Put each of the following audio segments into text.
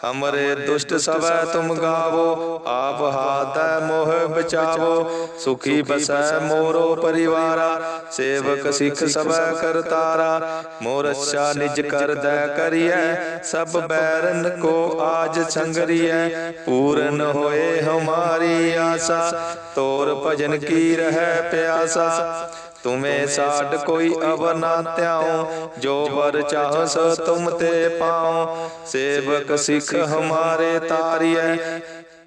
ਹਮਰੇ ਦੁਸ਼ਟ ਸਵੈ ਤੁਮ ਗਾਵੋ ਆਪ ਹਾਥੈ ਮੋਹ ਬਚਾਵੋ ਸੁਖੀ ਬਸੈ ਮੋਰੋ ਪਰਿਵਾਰਾ ਸੇਵਕ ਸਿੱਖ ਸਵੈ ਕਰਤਾਰਾ ਮੋਰ ਅੱਛਾ ਨਿਜ ਕਰਦੈ ਕਰੀਐ ਸਭ ਬੈਰਨ ਕੋ ਆਜ ਸੰਗਰੀਐ ਪੂਰਨ ਹੋਏ ਹਮਾਰੀ ਆਸਾ ਤੋਰ ਭਜਨ ਕੀ ਰਹਿ ਪਿਆਸਾ ਤੁਮੇ ਸਾਡ ਕੋਈ ਅਵਰ ਨਾ ਧਿਆਉ, ਜੋ ਵਰ ਚਾਹਸ ਸੋ ਤੁਮ ਤੇ ਪਾਉ। ਸੇਵਕ ਸਿੱਖ ਹਮਾਰੇ ਤਾਰੀਐ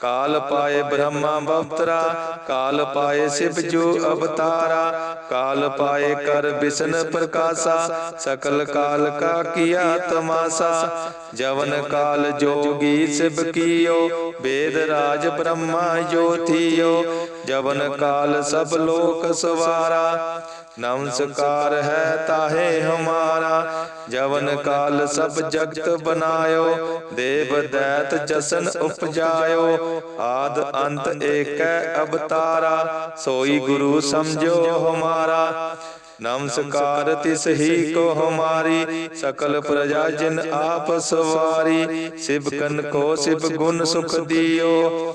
ਕਾਲ ਪਾਏ ਬ੍ਰਹਮਾ ਬਵਤਰਾ, ਕਾਲ ਪਾਏ ਸਿਵ ਜੋ ਅਵਤਾਰਾ, ਕਾਲ ਪਾਏ ਕਰ ਬਿਸ਼ਨ ਪ੍ਰਕਾਸ਼ਾ, ਸਕਲ ਕਾਲ ਕਾ ਕੀਆ ਤਮਾਸਾ, ਜਵਨ ਕਾਲ ਜੋਗੀ ਸਿਵ ਕੀਓ, ਵੇਦ ਰਾਜ ਬ੍ਰਹਮਾ ਜੋਤੀਓ, ਜਵਨ ਕਾਲ ਸਭ ਲੋਕ ਸਵਾਰਾ ਨਮਸਕਾਰ ਹੈ ਤਾਹੇ ਹਮਾਰਾ, ਜਵਨ ਕਾਲ ਸਭ ਜਗਤ ਬਨਾਇਓ, ਦੇਵ ਦੈਤ ਜਸਨ ਉਪਜਾਇਓ, ਆਦ ਅੰਤ ਏਕੈ ਅਵਤਾਰਾ, ਸੋਈ ਗੁਰੂ ਸਮਝੋ ਹਮਾਰਾ। ਨਮਸਕਾਰ ਤਿਸ ਹੀ ਕੋ ਹਮਾਰੀ, ਸਕਲ ਪ੍ਰਜਾ ਜਿਨ ਆਪ ਸਵਾਰੀ, ਸਿਵ ਕਨ ਕੋ ਸਿਵ ਗੁਣ ਸੁਖ ਦਿਓ।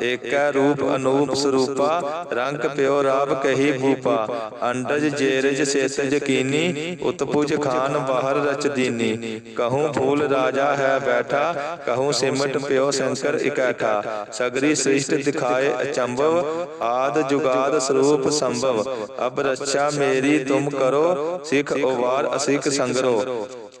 ਏਕੈ ਰੂਪ ਅਨੂਪ ਸਰੂਪਾ, ਰੰਗ ਪਿਓ ਰਾਬ ਕਹੀ ਭੂਪਾ, ਅੰਡਜ ਜੇਰਜ ਸੇਤ ਯਕੀਨੀ ਉਤਪੁਜ ਖਾਨ ਬਾਹਰ ਰਚ ਦੀਨੀ। ਕਹੂੰ ਫੂਲ ਰਾਜਾ ਹੈ ਬੈਠਾ, ਕਹੂੰ ਸਿਮਟ ਪਿਓ ਸ਼ੰਕਰ ਇਕੈਠਾ। ਸਗਰੀ ਸ੍ਰਿਸ਼ਟ ਦਿਖਾਏ ਅਚੰਭਵ, ਆਦ ਜੁਗਾਦ ਸਰੂਪ ਸੰਭਵ। ਅਬ ਰੱਛਾ ਮੇਰੀ ਤੁਮ ਕਰੋ, ਸਿਖ ਉਵਾਰ ਅਸਿਖ ਸੰਗਰੋ।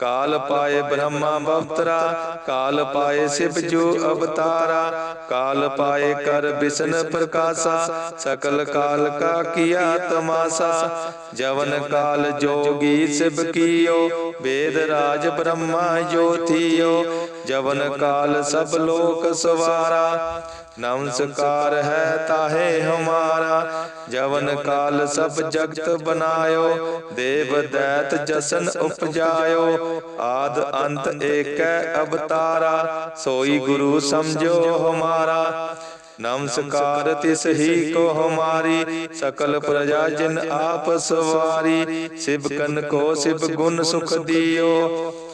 ਕਾਲ ਪਾਏ ਬ੍ਰਹਮਾ ਬਵਤਰਾ, ਕਾਲ ਪਾਏ ਸਿਵ ਜੋ ਅਵਤਾਰਾ, ਕਾਲ ਪਾਏ ਕਰ ਬਿਸ਼ਨ ਪ੍ਰਕਾਸ਼ਾ, ਸਕਲ ਕਾਲ ਕਾ ਕੀਆ ਤਮਾਸਾ, ਜਵਨ ਕਾਲ ਜੋਗੀ ਸਿਵ ਕੀਓ, ਵੇਦ ਰਾਜ ਬ੍ਰਹਮਾ ਜੋਤੀਓ, ਜਵਨ ਕਾਲ ਸਭ ਲੋਕ ਸਵਾਰਾ ਨਮਸਕਾਰ ਹੈ ਤਾਹੇ ਹਮਾਰਾ, ਜਵਨ ਕਾਲ ਸਭ ਜਗਤ ਬਨਾਇਓ ਦੇਵ ਦੈਤ ਜਸਨ ਉਪਜਾਇਓ, ਆਦ ਅੰਤ ਏਕੈ ਅਵਤਾਰਾ, ਸੋਈ ਗੁਰੂ ਸਮਝੋ ਹਮਾਰਾ। ਨਮਸਕਾਰ ਤਿਸ ਹੀ ਕੋ ਹਮਾਰੀ, ਸਕਲ ਪ੍ਰਜਾ ਜਿਨ ਆਪ ਸਵਾਰੀ, ਸਿਵ ਕਨ ਕੋ ਸਿਵ ਗੁਣ ਸੁਖ ਦਿਓ।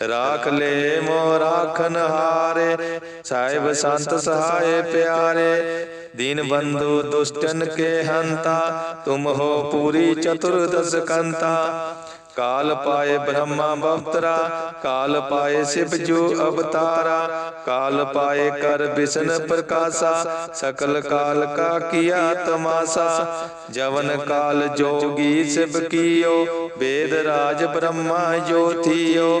ਰਾਖ ਲੈ ਮੋ ਰਾਖਨ ਹਾਰੇ ਸਾਹਿਬ ਸੰਤ ਸਹਾਏ ਪਿਆਰੇ ਦੀਨ ਬੰਧੂ ਦੁਸ਼ਟਨ ਕੇ ਹੰਤਾ ਤੁਮ ਹੋ ਪੂਰੀ ਚਤੁਰਦਸ ਕੰਤਾ ਕਾਲ ਪਾਏ ਬ੍ਰਹਮਾ ਬਵਤਰਾ ਕਾਲ ਪਾਏ ਸਿਵ ਜੋ ਅਵਤਾਰਾ ਕਾਲ ਪਾਏ ਕਰ ਬਿਸ਼ਨ ਪ੍ਰਕਾਸ਼ਾ ਸਕਲ ਕਾਲ ਕਾ ਕੀਆ ਤਮਾਸਾ ਜਵਨ ਕਾਲ ਜੋਗੀ ਸਿਵ ਕੀਓ ਵੇਦ ਰਾਜ ਬ੍ਰਹਮਾ ਜੋਥੀਓ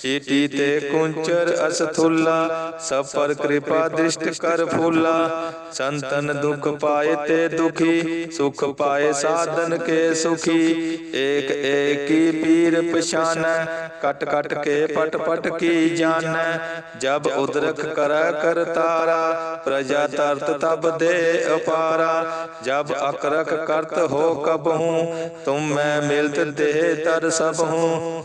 ਚੀਟੀ ਤੇ ਕੁੰਚਰ ਅਸਥੁੱਲਾ ਸਭ ਪਰ ਕਿਰਪਾ ਦ੍ਰਿਸ਼ਟ ਕਰ ਫੂਲਾ ਸੰਤਨ ਦੁਖ ਪਾਏ ਤੇ ਦੁਖੀ ਸੁਖ ਪਾਏ ਸਾਧਨ ਕੇ ਸੁਖੀ ਏਕ ਏਕੀ ਪੀਰ ਪਛਾਨੈ ਕਟ ਕਟ ਕੇ ਪਟ ਪਟ ਕੀ ਜਾਣੈ ਜਬ ਉਦਰਕ ਕਰੈ ਕਰਤਾਰਾ ਪ੍ਰਜਾ ਤਰਤ ਤਬ ਦੇ ਅਪਾਰਾ ਜਬ ਅਕਰਖ ਕਰਤ ਹੋ ਕਬਹੂ ਤੁਮ ਮੈਂ ਮਿਲਤ ਦੇਹ ਤਰ ਸਭ ਹੂੰ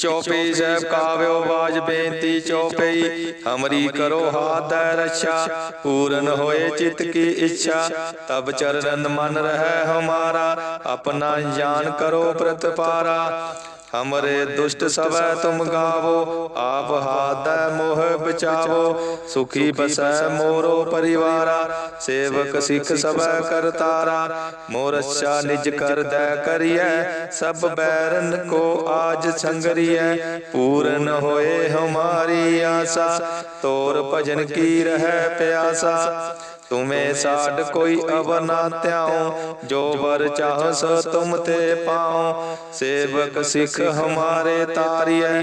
ਚੌਪਈ ਸਾਹਿਬ ਕਾਵਿਓ ਬਾਜ ਬੇਨਤੀ ਚੌਪਈ ਹਮਰੀ ਕਰੋ ਹਾਥੈ ਰੱਛਾ, ਪੂਰਨ ਹੋਏ ਚਿਤ ਕੀ ਇੱਛਾ। ਤਬ ਚਰਨ ਮਨ ਰਹਿ ਹਮਾਰਾ, ਆਪਣਾ ਜਾਨ ਕਰੋ ਪ੍ਰਤਪਾਰਾ। ਹਮਰੇ ਦੁਸ਼ਟ ਸਵੈ ਤੁਮ ਗਾਵੋ, ਆਪ ਹਾਦੈ ਮੋਹ ਬਚਾਵੋ। ਸੁਖੀ ਬਸੈ ਮੋਰੋ ਪਰਿਵਾਰਾ ਸੇਵਕ ਸਿੱਖ ਸਵੈ ਕਰਤਾਰਾ। ਮੋਰ ਅੱਛਾ ਨਿਜ ਕਰਦੈ ਕਰੀਐ ਸਭ ਬੈਰਨ ਕੋ ਆਜ ਸੰਗਰੀਐ। ਪੂਰਨ ਹੋਏ ਹਮਾਰੀ ਆਸਾ ਤੋਰ ਭਜਨ ਕੀ ਰਹਿ ਪਿਆਸਾ? ਤੁਮੇ ਸਾਡ ਕੋਈ ਅਵਰ ਨਾ ਧਿਆਉ ਜੋ ਵਰ ਚਾਹ ਸੋ ਤੁਮ ਤੇ ਪਾਉ। ਸੇਵਕ ਸਿੱਖ ਹਮਾਰੇ ਤਾਰੀਐ।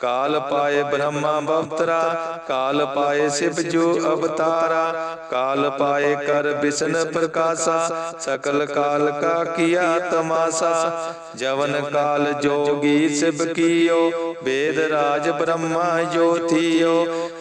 ਕਾਲ ਪਾਏ ਬ੍ਰਹਮਾ ਬਵਤਰਾ, ਕਾਲ ਪਾਏ ਸਿਵ ਜੋ ਅਵਤਾਰਾ, ਕਾਲ ਪਾਏ ਕਰ ਬਿਸ਼ਨ ਪ੍ਰਕਾਸ਼ਾ, ਸਕਲ ਕਾਲ ਕਾ ਕੀਆ ਤਮਾਸਾ, ਜਵਨ ਕਾਲ ਜੋਗੀ ਸਿਵ ਕੀਓ, ਵੇਦ ਰਾਜ ਬ੍ਰਹਮਾ ਜੋਤੀਓ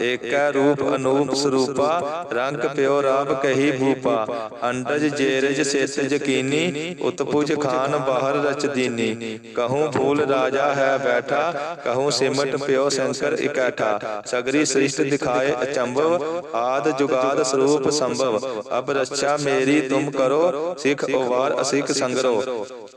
ਏਕੈ ਰੂਪ ਅਨੂਪ ਸਰੂਪਾ, ਰੰਗ ਪਿਓ ਰਾਬ ਕਹੀ ਭੂਪਾ, ਅੰਡਜ ਜੇਰਜ ਸੇਤ ਜਕੀਨੀ ਉਤਪੁਜ ਖਾਨ ਬਾਹਰ ਰਚਦੀਨੀ ਕਹੂੰ ਫੂਲ ਰਾਜਾ ਹੈ ਬੈਠਾ, ਕਹੂੰ ਸਿਮਟ ਪਿਓ ਸ਼ੰਕਰ ਇਕੱਠਾ। ਸਗਰੀ ਸ੍ਰਿਸ਼ਟ ਦਿਖਾਏ ਅਚੰਭਵ, ਆਦ ਜੁਗਾਦ ਸਰੂਪ ਸੰਭਵ। ਅਬ ਰੱਛਾ ਮੇਰੀ ਤੁਮ ਕਰੋ, ਸਿੱਖ ਉਵਾਰ ਅਸਿਖ ਸੰਗਰੋ।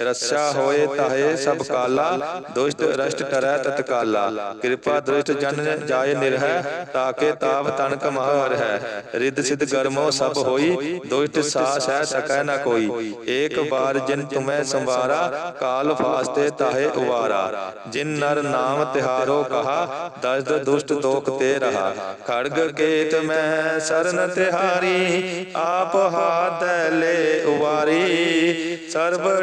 ਰਸਾ ਹੋਏ ਤਾਹੇ ਸਭ ਕਾਲਾ, ਦੁਸ਼ਟ ਰਸ਼ਟ ਟਰੈ ਤਤਕਾਲਾ ਕਿਰਪਾ ਦ੍ਰਿਸ਼ਟ ਜਨ ਜਾਏ ਨਿਰਹਿ, ਤਾਕੇ ਤਾਪ ਤਨ ਕਮਹਰ ਹੈ। ਰਿੱਧ ਸਿਧ ਗਰਮੋ ਸਭ ਹੋਈ, ਦੁਸ਼ਟ ਸਾਸ ਹੈ ਸਕੈ ਨ ਕੋਈ। ਏਕ ਬਾਰ ਜਿਨ ਤੁਮੈ ਸੰਵਾਰਾ, ਕਾਲ ਫਾਸਤੇ ਤਾਹੇ ਉਵਾਰਾ। ਜਿਨ ਨਰ ਨਾਮ ਤਿਹਾਰੋ ਕਹਾ, ਦਸਦ ਦੁਸ਼ਟ ਦੋਖ ਤੇ ਰਹਾ। ਖੜਗ ਕੇਤ ਮੈਂ ਸਰਨ ਤਿਹਾਰੀ, ਆਪ ਹਾਥ ਲੈ ਉਵਾਰੀ। ਸਰਬ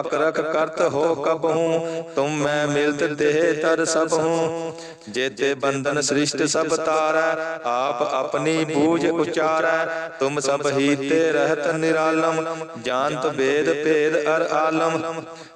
ਅਕਰਖ ਕਰਤ ਹੋ ਕਬਹੂ ਤੁਮ ਮੈਂ ਮਿਲਤ ਦੇਹ ਤਰ ਸਭ ਹੂੰ। ਜੇਤੇ ਬੰਧਨ ਸ੍ਰਿਸ਼ਟ ਸਭ ਤਾਰੈ, ਆਪ ਆਪਣੀ ਬੂਝ ਉਚਾਰੈ। ਤੁਮ ਸਭ ਹੀ ਤੇ ਰਹਿਤ ਨਿਰਾਲਮ, ਜਾਣਤ ਵੇਦ ਭੇਦ ਅਰ ਆਲਮ।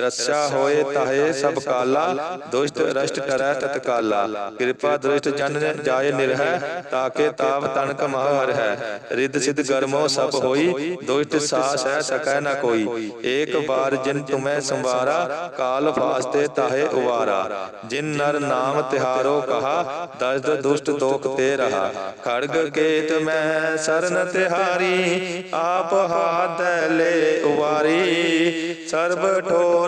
ਰੱਛਾ ਹੋਏ ਤਾਹੇ ਸਭ ਕਾਲਾ, ਦੁਸ਼ਟ ਰਸ਼ਟ ਟਰੈ ਤਤਕਾਲਾ। ਕਿਰਪਾ ਦ੍ਰਿਸ਼ਟ ਜਨ ਜਾਏ ਨਿਰਹਿ, ਤਾਕੇ ਤਾਪ ਤਨਕ ਮਹ ਹੈ ਰਿੱਧ ਸਿਧ ਗਰਮੋ ਸਭ ਹੋਈ, ਦੁਸ਼ਟ ਸਾਸ ਹੈ ਸਕੈ ਨ ਕੋਈ। ਏਕ ਬਾਰ ਜਿਨ ਤੁਮੈ ਸੰਵਾਰਾ, ਕਾਲ ਫਾਸਤੇ ਤਾਹੇ ਉਵਾਰਾ। ਜਿਨ ਨਰ ਨਾਮ ਤਿਹਾਰੋ ਕਹਾ ਦਸਦ ਦੁਸ਼ਟ ਦੋਖ ਤੇ ਰਹਾ। ਖੜਗ ਕੇਤ ਮੈਂ ਸਰਨ ਤਿਹਾਰੀ, ਆਪ ਹਾਥ ਲੈ ਉਵਾਰੀ। ਸਰਬ ਠੋਰ